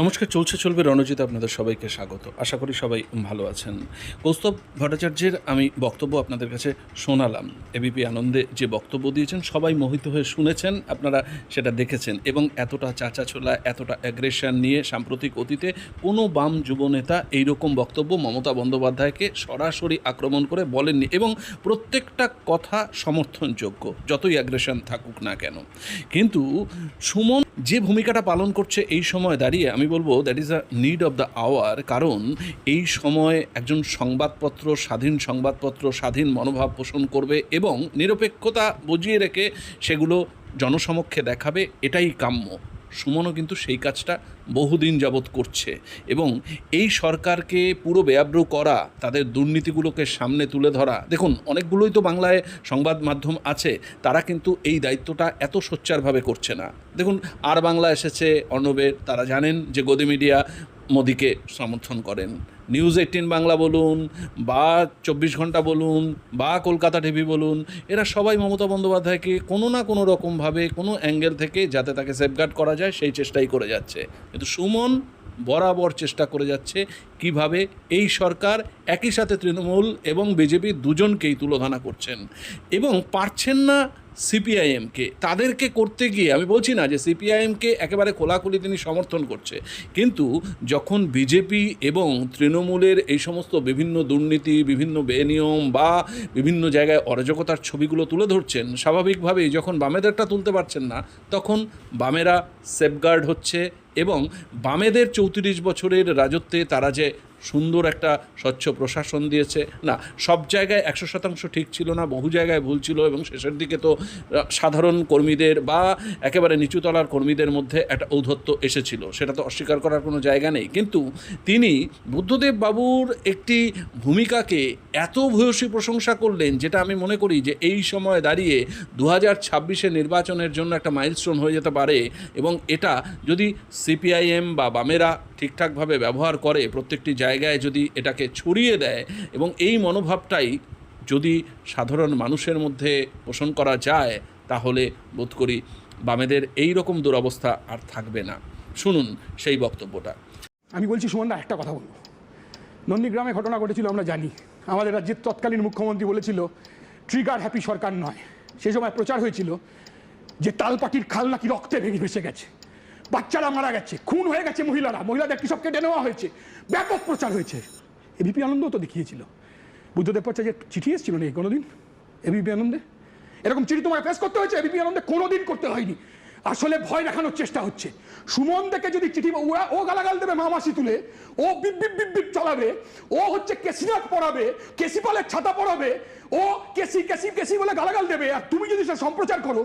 নমস্কার, চলছে, চলবে রণজিৎ, আপনাদের সবাইকে স্বাগত। আশা করি সবাই ভালো আছেন। কৌস্তব ভট্টাচার্যের আমি বক্তব্য আপনাদের কাছে শোনালাম। এবিপি আনন্দে যে বক্তব্য দিয়েছেন, সবাই মোহিত হয়ে শুনেছেন, আপনারা সেটা দেখেছেন। এবং এতটা চাচাছোলা, এতটা অ্যাগ্রেশন নিয়ে সাম্প্রতিক অতীতে কোনো বাম যুবনেতা এইরকম বক্তব্য মমতা বন্দ্যোপাধ্যায়কে সরাসরি আক্রমণ করে বলেননি। এবং প্রত্যেকটা কথা সমর্থনযোগ্য, যতই অ্যাগ্রেশন থাকুক না কেন। কিন্তু সুমন যে ভূমিকাটা পালন করছে এই সময় দাঁড়িয়ে আমি বলব that is a need of the hour কারণ এই সময় একজন সংবাদপত্র, স্বাধীন সংবাদপত্র, স্বাধীন মনোভাব পোষণ করবে এবং নিরপেক্ষতা বুঝিয়ে রেখে সেগুলো জনসমক্ষে দেখাবে, এটাই কাম্য। সুমনও কিন্তু সেই কাজটা বহুদিন যাবৎ করছে এবং এই সরকারকে পুরো ব্যব্র করা, তাদের দুর্নীতিগুলোকে সামনে তুলে ধরা, দেখুন অনেকগুলোই তো বাংলায় সংবাদ মাধ্যম আছে, তারা কিন্তু এই দায়িত্বটা এত সোচ্চারভাবে করছে না। দেখুন আর বাংলা এসেছে অর্ণবের, তারা জানেন যে গদি মিডিয়া মোদিকে সমর্থন করেন। নিউজ এইটিন বাংলা বলুন, বা চব্বিশ ঘণ্টা বলুন, বা কলকাতা টিভি বলুন, এরা সবাই মমতা বন্দ্যোপাধ্যায়কে কোনো না কোনো রকমভাবে, কোনো অ্যাঙ্গেল থেকে যাতে তাকে সেফগার্ড করা যায়, সেই চেষ্টাই করে যাচ্ছে। কিন্তু সুমন বরাবর চেষ্টা করে যাচ্ছে কীভাবে এই সরকার একই সাথে তৃণমূল এবং বিজেপি দুজনকেই তুলোধনা করছেন। এবং পারছেন না সিপিআইএমকে তাদেরকে করতে গিয়ে, আমি বলছি না যে সিপিআইএমকে একেবারে খোলাখুলি তিনি সমর্থন করছে, কিন্তু যখন বিজেপি এবং তৃণমূলের এই সমস্ত বিভিন্ন দুর্নীতি, বিভিন্ন বেনিয়ম বা বিভিন্ন জায়গায় অরাজকতার ছবিগুলো তুলে ধরছেন, স্বাভাবিকভাবেই যখন বামেদেরটা তুলতে পারছেন না, তখন বামেরা সেফগার্ড হচ্ছে এবং বামেদের চৌত্রিশ বছরের রাজত্বে তারা যে সুন্দর একটা স্বচ্ছ প্রশাসন দিয়েছে। না, সব জায়গায় একশো শতাংশ ঠিক ছিল না, বহু জায়গায় ভুল ছিল এবং শেষের দিকে তো সাধারণ কর্মীদের বা একেবারে নিচুতলার কর্মীদের মধ্যে একটা ঔদ্ধত্য এসেছিল। সেটা তো অস্বীকার করার কোনো জায়গা নেই। কিন্তু তিনি বুদ্ধদেব বাবুর একটি ভূমিকাকে এত ভূয়সী প্রশংসা করলেন, যেটা আমি মনে করি যে এই সময় দাঁড়িয়ে দু হাজার ছাব্বিশে নির্বাচনের জন্য একটা মাইলস্টোন হয়ে যেতে পারে এবং এটা যদি সিপিআইএম বা বামেরা ঠিকঠাকভাবে ব্যবহার করে প্রত্যেকটি জায়গায় যদি এটাকে ছড়িয়ে দেয় এবং এই মনোভাবটাই যদি সাধারণ মানুষের মধ্যে পোষণ করা যায়, তাহলে বোধ করি বামেদের এই রকম দুরবস্থা আর থাকবে না। শুনুন সেই বক্তব্যটা। আমি বলছি সুমনদা একটা কথা বলব নন্দীগ্রামে ঘটনা ঘটেছিল, আমরা জানি। আমাদের রাজ্যের তৎকালীন মুখ্যমন্ত্রী বলেছিল ট্রিগার হ্যাপি সরকার নয়। সেই সময় প্রচার হয়েছিল যে, তালপাটির খাল নাকি রক্তে ভেঙে ভেসে গেছে। বাচ্চারা মারা গেছে, খুন হয়ে গেছে মহিলারা, মহিলাদের কি সব কেটে নেওয়া হয়েছে, ব্যাপক প্রচার হয়েছে। এবিপি আনন্দ তো দেখিয়েছিল। বুদ্ধদেব যে চিঠি এসেছিল নেই কোনোদিন? এবিপি আনন্দে? এরকম চিঠি তোমায় ফেস করতে হয়েছে? এবিপি আনন্দে কোনোদিন করতে হয়নি। আসলে ভয় দেখানোর চেষ্টা হচ্ছে। সুমন দেখে যদি চিঠি ও গালাগাল দেবে মামাসি তুলে, ও বিপ বিপ বিপ চালাবে, ও হচ্ছে কেসিনাক পড়াবে, কেসিপালের ছাতা পড়াবে, ও কেসি কেসি কেসি বলে গালাগাল দেবে, আর তুমি যদি সেটা সম্প্রচার করো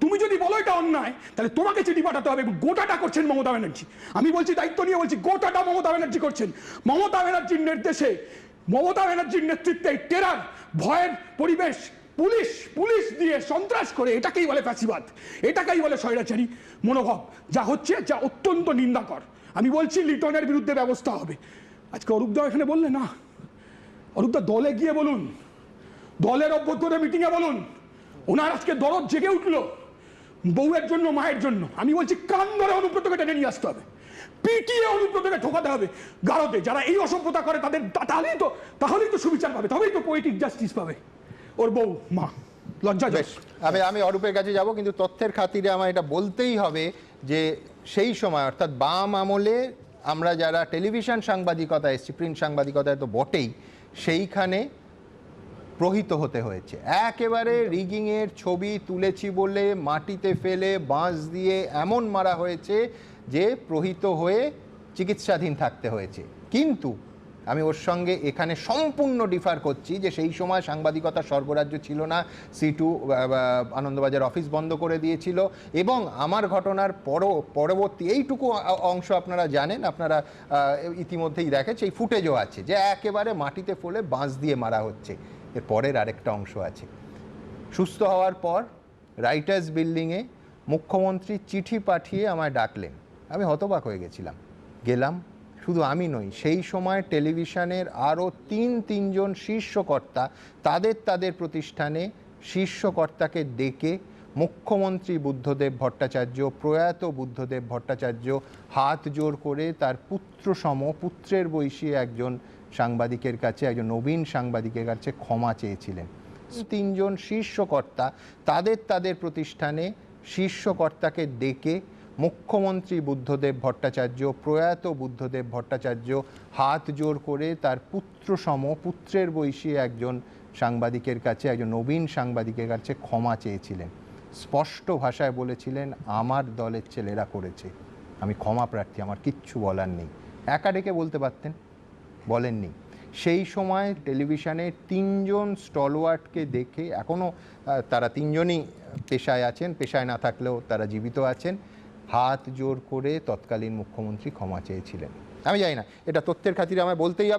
তুমি যদি বলো এটা অন্যায়, তাহলে তোমাকে চিঠি পাঠাতে হবে গোটাটা করছেন মমতা ব্যানার্জি। আমি বলছি দায়িত্ব নিয়ে বলছি গোটাটা মমতা ব্যানার্জি করছেন। মমতা ব্যানার্জির নির্দেশে, মমতা ব্যানার্জির নেতৃত্বে টেরার, ভয়ের পরিবেশ, পুলিশ পুলিশ দিয়ে সন্ত্রাস করে এটাকেই বলে ফ্যাসিবাদ। এটাকেই বলে স্বৈরাচারী মনোভাব, যা হচ্ছে, যা অত্যন্ত নিন্দাকর। আমি বলছি লিটনের বিরুদ্ধে ব্যবস্থা হবে। আজকে অরূপদা এখানে বললে না। অরূপদা দলে গিয়ে বলুন। দলের অভ্যন্তরে মিটিংয়ে বলুন। ওনার আজকে দরদ জেগে উঠল। বউয়ের জন্য মায়ের জন্য। আমি বলছি কান ধরে অনুব্রতকে টেনে নিয়ে আসতে হবে। পিটিয়ে অনুব্রতকে ঠোকাতে হবে। গারদে যারা এই অসভ্যতা করে তাদের তাহলেই তো তাহলেই তো সুবিচার পাবে তবেই তো পোয়েটিক জাস্টিস পাবে। ওর বউ মা লজ্জা আমি আমি অরূপের কাছে যাব কিন্তু তথ্যের খাতিরে আমার এটা বলতেই হবে যে সেই সময় অর্থাৎ বাম আমলে আমরা যারা টেলিভিশন সাংবাদিকতা এসছি প্রিন্ট সাংবাদিকতায় তো বটেই সেইখানে প্রহিত হতে হয়েছে। একেবারে রিগিংয়ের ছবি তুলেছি বলে মাটিতে ফেলে বাঁশ দিয়ে এমন মারা হয়েছে যে প্রহিত হয়ে চিকিৎসাধীন থাকতে হয়েছে। কিন্তু আমি ওর সঙ্গে এখানে সম্পূর্ণ ডিফার করছি যে সেই সময় সাংবাদিকতা স্বর্গরাজ্য ছিল না সি টু আনন্দবাজার অফিস বন্ধ করে দিয়েছিল এবং আমার ঘটনার পর, পরবর্তী এইটুকু অংশ আপনারা জানেন, আপনারা ইতিমধ্যেই দেখেন, সেই ফুটেজও আছে যে একেবারে মাটিতে ফলে বাঁশ দিয়ে মারা হচ্ছে। এর পরের আরেকটা অংশ আছে। সুস্থ হওয়ার পর রাইটার্স বিল্ডিংয়ে মুখ্যমন্ত্রী চিঠি পাঠিয়ে আমায় ডাকলেন। আমি হতবাক হয়ে গেছিলাম। গেলাম শুধু আমি নই, সেই সময় টেলিভিশনের আরও তিন, তিনজন শীর্ষকর্তা তাদের তাদের প্রতিষ্ঠানে শীর্ষকর্তাকে ডেকে মুখ্যমন্ত্রী বুদ্ধদেব ভট্টাচার্য, প্রয়াত বুদ্ধদেব ভট্টাচার্য হাত জোর করে তার পুত্র সম, পুত্রের বয়সী একজন সাংবাদিকের কাছে, একজন নবীন সাংবাদিকের কাছে ক্ষমা চেয়েছিলেন। তিনজন শীর্ষকর্তা তাদের তাদের প্রতিষ্ঠানে শীর্ষকর্তাকে ডেকে মুখ্যমন্ত্রী বুদ্ধদেব ভট্টাচার্য, প্রয়াত বুদ্ধদেব ভট্টাচার্য হাত জোর করে তার পুত্র সম, পুত্রের বয়সী একজন সাংবাদিকের কাছে, একজন নবীন সাংবাদিকের কাছে ক্ষমা চেয়েছিলেন। স্পষ্ট ভাষায় বলেছিলেন, আমার দলের ছেলেরা করেছে। আমি ক্ষমা প্রার্থী, আমার কিচ্ছু বলার নেই। একা ডেকে বলতে পারতেন? বলেননি। সেই সময় টেলিভিশনে তিনজন স্টলওয়ার্ডকে দেখে এখনও তারা তিনজনই পেশায় আছেন। পেশায় না থাকলেও তারা জীবিত আছেন। হাত জোর করে তৎকালীন মুখ্যমন্ত্রী ক্ষমা চেয়েছিলেন। আমি জানি না, এটা তথ্যের খাতিরে আমায় বলতেই হবে।